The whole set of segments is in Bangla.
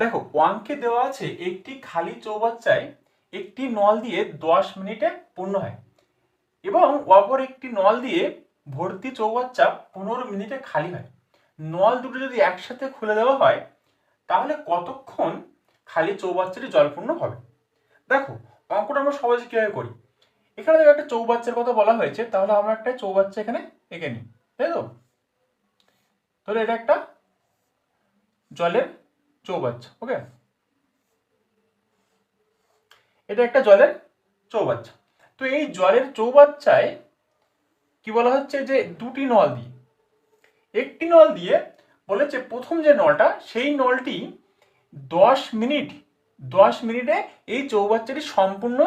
দেখো অঙ্কে দেওয়া আছে, একটি খালি চৌবাচ্চায় একটি নল দিয়ে দশ মিনিটে পূর্ণ হয়। এবং অপর একটি নল দিয়ে ভর্তি চৌবাচ্চা পনেরো মিনিটে খালি হয়। নল দুটো যদি একসাথে খুলে দেওয়া হয়, তাহলে কতক্ষণ খালি চৌবাচ্চাটি জলপূর্ণ হবে? দেখো, অঙ্কটা আমরা সহজে কীভাবে করি? এখানে দেখো একটা চৌবাচ্চার কথা বলা হয়েছে, তাহলে আমরা একটা চৌবাচ্চা এখানে এঁকে নিই, তাই তো? তাহলে এটা একটা জলের চৌবাচ্চা ওকে এটা একটা জলের চৌবাচ্চা। তো এই জলের চৌবাচ্চায় কি বলা হচ্ছে যে দুটি নল দিয়ে, একটি নল দিয়ে বলেছে প্রথম যে নলটা, সেই নলটি দশ মিনিট, দশ মিনিটে এই চৌবাচ্চাটি সম্পূর্ণ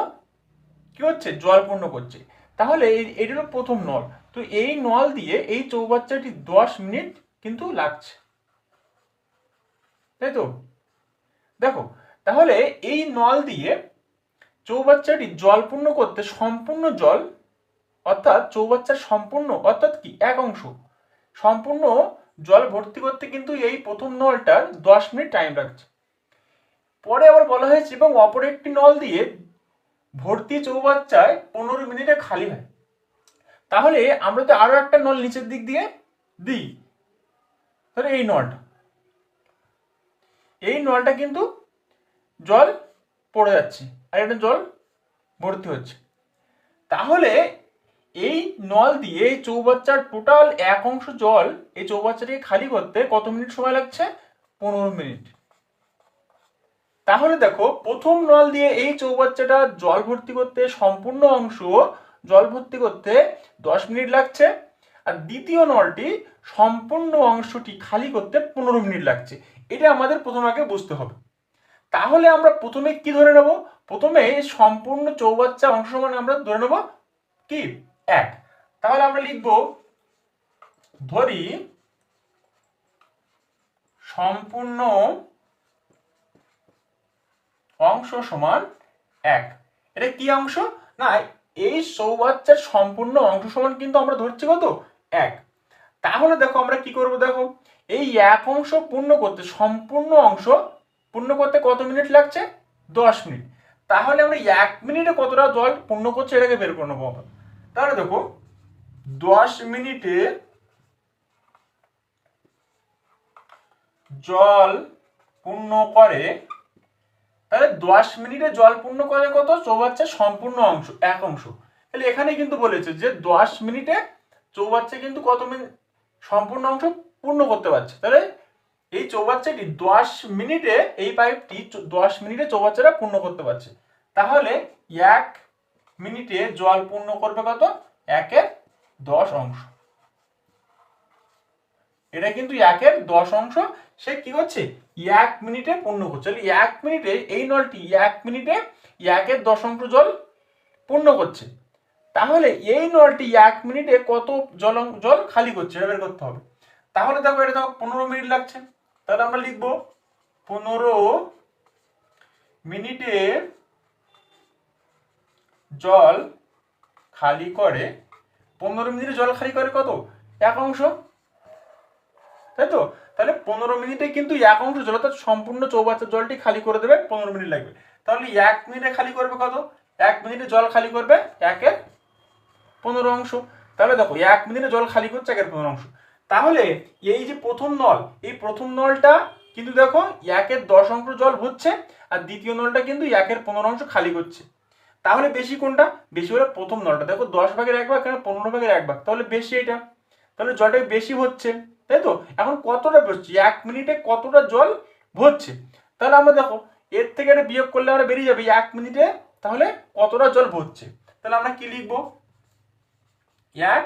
কি হচ্ছে? জল পূর্ণ করছে। তাহলে এটা হলো প্রথম নল। তো এই নল দিয়ে এই চৌবাচ্চাটি দশ মিনিট কিন্তু লাগছে। তাই তো? দেখো, তাহলে এই নল দিয়ে চৌবাচ্চাটি জল পূর্ণ করতে সম্পূর্ণ জল, অর্থাৎ চৌবাচ্চার সম্পূর্ণ, অর্থাৎ কি? এক অংশ। সম্পূর্ণ জল ভর্তি করতে কিন্তু এই প্রথম নলটার দশ মিনিট টাইম লাগছে। পরে আবার বলা হয়েছে এবং অপর একটি নল দিয়ে ভর্তি চৌবাচ্চায় পনেরো মিনিটে খালি হয়। তাহলে আমরা তো আরও একটা নল নিচের দিক দিয়ে দিই। তাহলে এই নলটা। এই নলটা কিন্তু জল পড়ে যাচ্ছে, আর এটা জল ভর্তি হচ্ছে। তাহলে এই নল দিয়ে এই চৌবাচ্চার টোটাল এক অংশ জল এই চৌবাচ্চাটিকে খালি করতে কত মিনিট সময় লাগছে? পনেরো মিনিট। তাহলে দেখো, প্রথম নল দিয়ে এই চৌবাচ্চাটা জল ভর্তি করতে সম্পূর্ণ অংশ জল ভর্তি করতে দশ মিনিট লাগছে, আর দ্বিতীয় নলটি সম্পূর্ণ অংশটি খালি করতে পনেরো মিনিট লাগছে। এটা আমাদের প্রথম আগে বুঝতে হবে। তাহলে আমরা প্রথমে কি ধরে নেব? প্রথমে সম্পূর্ণ চৌবাচ্চা অংশ মানে আমরা ধরে নেব কি? এক। তাহলে আমরা লিখব, ধরি সম্পূর্ণ অংশ সমান এক। এটা কি অংশ? না, এই চৌবাচ্চার সম্পূর্ণ অংশ সমান কিন্তু আমরা ধরছি কত? এক। তাহলে দেখো আমরা কি করব দেখো? এই এক অংশ পূর্ণ করতে, সম্পূর্ণ অংশ পূর্ণ করতে কত মিনিট লাগছে? দশ মিনিট। তাহলে আমরা এক মিনিটে কতটা জল পূর্ণ করছে এটাকে বের করে নেব আমরা। তাহলে দেখো, দশ মিনিটে জল পূর্ণ করে, তাহলে দশ মিনিটে জল পূর্ণ করে কত? চৌবাচ্চা সম্পূর্ণ অংশ, এক অংশ। তাহলে এখানে কিন্তু বলেছে যে দশ মিনিটে চৌবাচ্চা কিন্তু কত মিনিট সম্পূর্ণ অংশ পূর্ণ করতে পারছে। তাহলে এই চৌবাচ্চাটি দশ মিনিটে, এই পাইপটি দশ মিনিটে চৌবাচ্চাটা পূর্ণ করতে পারছে। তাহলে এক মিনিটে জল পূর্ণ করবে কত? একের দশ অংশ। এটা কিন্তু একের দশ অংশ। সে কি করছে? এক মিনিটে পূর্ণ করছে। এক মিনিটে এই নলটি এক মিনিটে একের দশ অংশ জল পূর্ণ করছে। তাহলে এই নলটি এক মিনিটে কত জল জল খালি করছে, এটা বের করতে হবে। তাহলে দেখো, এটা দেখো, পনেরো মিনিট লাগছে। তাহলে আমরা লিখব পনেরো মিনিটে জল খালি করে, পনেরো মিনিটে জল খালি করে কত? এক অংশ। তাই তো? তাহলে পনেরো মিনিটে কিন্তু এক অংশ জল, অর্থাৎ সম্পূর্ণ চৌবাচ্চার জলটি খালি করে দেবে, পনেরো মিনিট লাগবে। তাহলে এক মিনিটে খালি করবে কত? এক মিনিটে জল খালি করবে, একের পনেরো অংশ। তাহলে দেখো, এক মিনিটে জল খালি করছে একের পনেরো অংশ। তাহলে এই যে প্রথম নল, এই প্রথম নলটা কিন্তু দেখো একের দশ অংশ জল হচ্ছে আর দ্বিতীয় নলটা কিন্তু একের পনেরো অংশ খালি করছে। তাহলে বেশি কোনটা? বেশি হলো প্রথম নলটা। দেখো দশ ভাগের এক ভাগ কেন পনেরো ভাগের এক ভাগ। তাহলে বেশি এটা। তাহলে জলটা বেশি হচ্ছে তাই তো? এখন কতটা ভরছে? এক মিনিটে কতটা জল ভরছে? তাহলে আমরা দেখো, এর থেকে এটা বিয়োগ করলে আমরা বেরিয়ে যাবে, এক মিনিটে তাহলে কতটা জল ভরছে? তাহলে আমরা কি লিখব? এক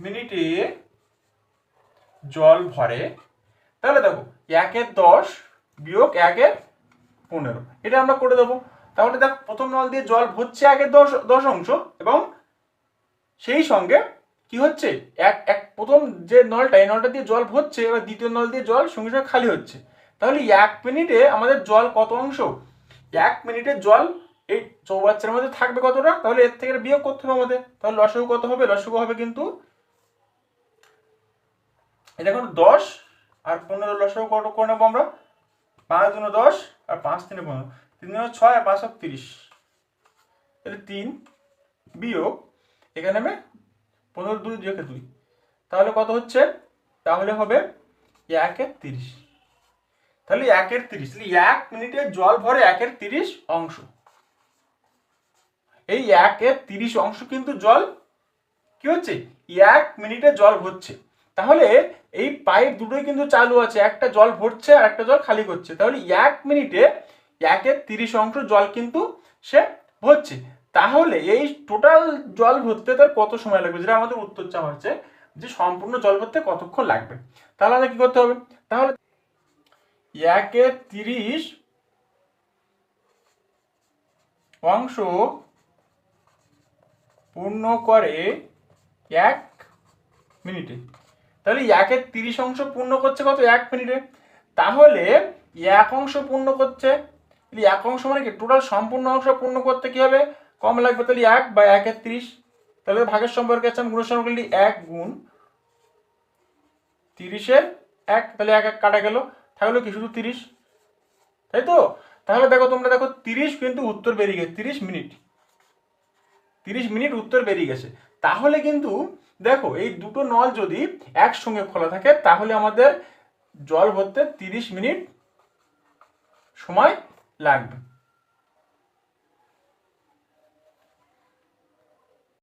মিনিটে জল ভরে। তাহলে দেখো, একের দশ বিয়োগ একের পনেরো। এটা আমরা করে দেবো। তাহলে দেখো, প্রথম নল দিয়ে জল ভরছে একের দশ দশ অংশ এবং সেই সঙ্গে কি হচ্ছে? এক এক, প্রথম যে নলটা, এই নলটা দিয়ে জল ভরছে, এবার দ্বিতীয় নল দিয়ে জল সঙ্গে সঙ্গে খালি হচ্ছে। তাহলে এক মিনিটে আমাদের জল কত অংশ? এক মিনিটে জল এই চৌবাচ্চার মধ্যে থাকবে কতটা? তাহলে এর থেকে বিয়োগ করতে হবে আমাদের। তাহলে লসগু কত হবে? লসগু হবে কিন্তু? এটা এখন দশ আর পনেরো লসগু কত করে নেব আমরা? পাঁচ দুনো দশ আর পাঁচ তিনে পনেরো। তিন দুনো ছয় আর পাঁচ তিরিশ। তাহলে তিন বিয়োগ, এখানে হবে পনেরো, দুই দুই দুই। তাহলে কত হচ্ছে? তাহলে হবে একের তিরিশ। তাহলে একের তিরিশ। তাহলে এক মিনিটে জল ভরে একের তিরিশ অংশ। এই একের তিরিশ অংশ কিন্তু জল, কি হচ্ছে? এক মিনিটে জল ভরছে। তাহলে এই পাইপ দুটোই কিন্তু চালু আছে, একটা জল ভরছে আর একটা জল খালি করছে। তাহলে এক মিনিটে একের তিরিশ অংশ জল কিন্তু সে ভরছে। তাহলে এই টোটাল জল ভরতে তার কত সময় লাগবে? যেটা আমাদের উত্তর চাওয়া হচ্ছে যে সম্পূর্ণ জল ভরতে কতক্ষণ লাগবে? তাহলে আমাদের কি করতে হবে? তাহলে একের তিরিশ অংশ পূর্ণ করে এক মিনিটে। তাহলে একের তিরিশ অংশ পূর্ণ করছে কত? এক মিনিটে। তাহলে এক অংশ পূর্ণ করছে এক অংশ মানে কি? টোটাল সম্পূর্ণ অংশ পূর্ণ করতে কি হবে? কম লাগবে তাহলে এক বা একের তিরিশ। তাহলে ভাগের সম্পর্কে আছে আমি গুণের সম্পর্কে এক গুণ তিরিশের এক, তাহলে এক এক কাটা গেল। থাকল কি? শুধু তিরিশ। তাই তো? তাহলে দেখো, তোমরা দেখো তিরিশ কিন্তু উত্তর বেরিয়ে গেছে, তিরিশ মিনিট। তিরিশ মিনিট উত্তর বেরিয়ে গেছে। তাহলে কিন্তু দেখো, এই দুটো নল যদি একসঙ্গে খোলা থাকে, তাহলে আমাদের জল ভরতে তিরিশ মিনিট সময় লাগবে।